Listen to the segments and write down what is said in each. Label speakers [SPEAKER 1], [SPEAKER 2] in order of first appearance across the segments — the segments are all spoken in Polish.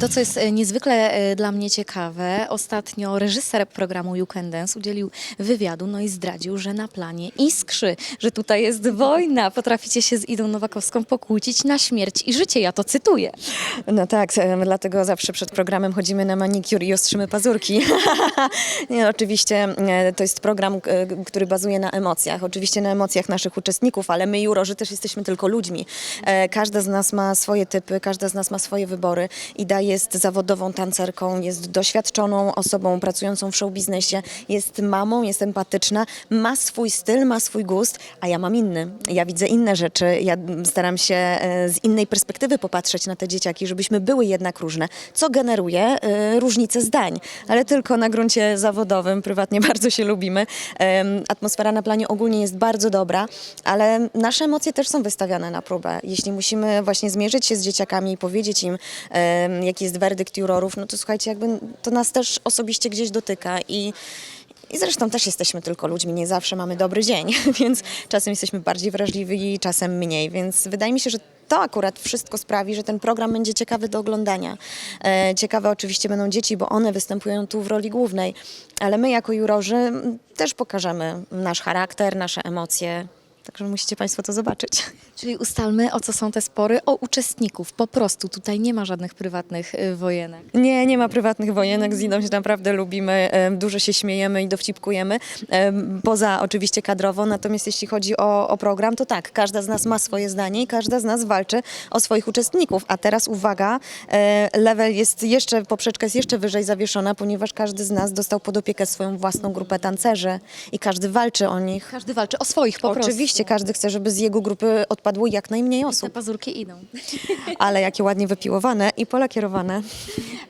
[SPEAKER 1] To, co jest e, niezwykle e, dla mnie ciekawe, ostatnio reżyser programu You Can Dance udzielił wywiadu, no i zdradził, że na planie iskrzy, że tutaj jest wojna, potraficie się z Idą Nowakowską pokłócić na śmierć i życie, ja to cytuję.
[SPEAKER 2] No tak, em, dlatego zawsze przed programem chodzimy na manicure i ostrzymy pazurki. Nie, oczywiście e, to jest program, e, który bazuje na emocjach. Oczywiście na emocjach naszych uczestników, ale my jurorzy też jesteśmy tylko ludźmi. E, Każda z nas ma swoje typy, każda z nas ma swoje wybory. Ida jest zawodową tancerką, jest doświadczoną osobą pracującą w showbiznesie, jest mamą, jest empatyczna, ma swój styl, ma swój gust, a ja mam inny. Ja widzę inne rzeczy, ja staram się e, z innej perspektywy popatrzeć na te dzieciaki, żebyśmy były jednak różne, co generuje e, różnice zdań, ale tylko na gruncie zawodowym, prywatnie bardzo się lubimy. Atmosfera na planie ogólnie jest bardzo dobra, ale nasze emocje też są wystawiane na próbę. Jeśli musimy właśnie zmierzyć się z dzieciakami i powiedzieć im, em, jaki jest werdykt jurorów, no to słuchajcie, jakby to nas też osobiście gdzieś dotyka i i zresztą też jesteśmy tylko ludźmi, nie zawsze mamy dobry dzień, więc czasem jesteśmy bardziej wrażliwi, czasem mniej, więc wydaje mi się, że to akurat wszystko sprawi, że ten program będzie ciekawy do oglądania. E, ciekawe oczywiście będą dzieci, bo one występują tu w roli głównej, ale my jako jurorzy też pokażemy nasz charakter, nasze emocje, także musicie Państwo to zobaczyć.
[SPEAKER 1] Czyli ustalmy, o co są te spory, o uczestników. Po prostu tutaj nie ma żadnych prywatnych y, wojenek.
[SPEAKER 2] Nie, nie ma prywatnych wojenek, z Idą się naprawdę lubimy, em, dużo się śmiejemy i dowcipkujemy, em, poza oczywiście kadrowo, natomiast jeśli chodzi o, o program, to tak, każda z nas ma swoje zdanie i każda z nas walczy o swoich uczestników, a teraz uwaga, e, level jest jeszcze, poprzeczka jest jeszcze wyżej zawieszona, ponieważ każdy z nas dostał pod opiekę swoją własną grupę tancerzy i każdy walczy o nich.
[SPEAKER 1] Każdy walczy o swoich po prostu.
[SPEAKER 2] Oczywiście każdy chce, żeby z jego grupy odpadło jak najmniej
[SPEAKER 1] Te
[SPEAKER 2] osób,
[SPEAKER 1] pazurki idą.
[SPEAKER 2] ale jakie ładnie wypiłowane i polakierowane.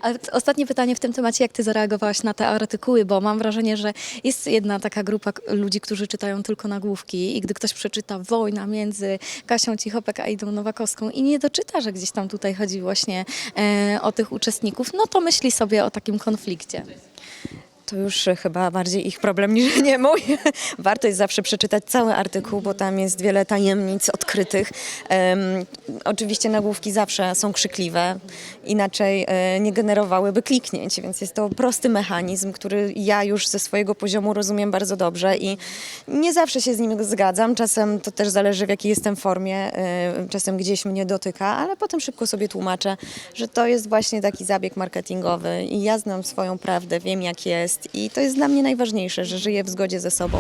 [SPEAKER 1] A ostatnie pytanie w tym temacie, jak ty zareagowałaś na te artykuły, bo mam wrażenie, że jest jedna taka grupa ludzi, którzy czytają tylko nagłówki i gdy ktoś przeczyta wojna między Kasią Cichopek a Idą Nowakowską i nie doczyta, że gdzieś tam tutaj chodzi właśnie e, o tych uczestników, no to myśli sobie o takim konflikcie.
[SPEAKER 2] To już chyba bardziej ich problem niż nie mój. Warto jest zawsze przeczytać cały artykuł, bo tam jest wiele tajemnic odkrytych. Em, oczywiście nagłówki zawsze są krzykliwe, inaczej e, nie generowałyby kliknięć, więc jest to prosty mechanizm, który ja już ze swojego poziomu rozumiem bardzo dobrze i nie zawsze się z nim zgadzam. Czasem to też zależy w jakiej jestem formie, e, czasem gdzieś mnie dotyka, ale potem szybko sobie tłumaczę, że to jest właśnie taki zabieg marketingowy i ja znam swoją prawdę, wiem jak jest i to jest dla mnie najważniejsze, że żyję w zgodzie ze sobą.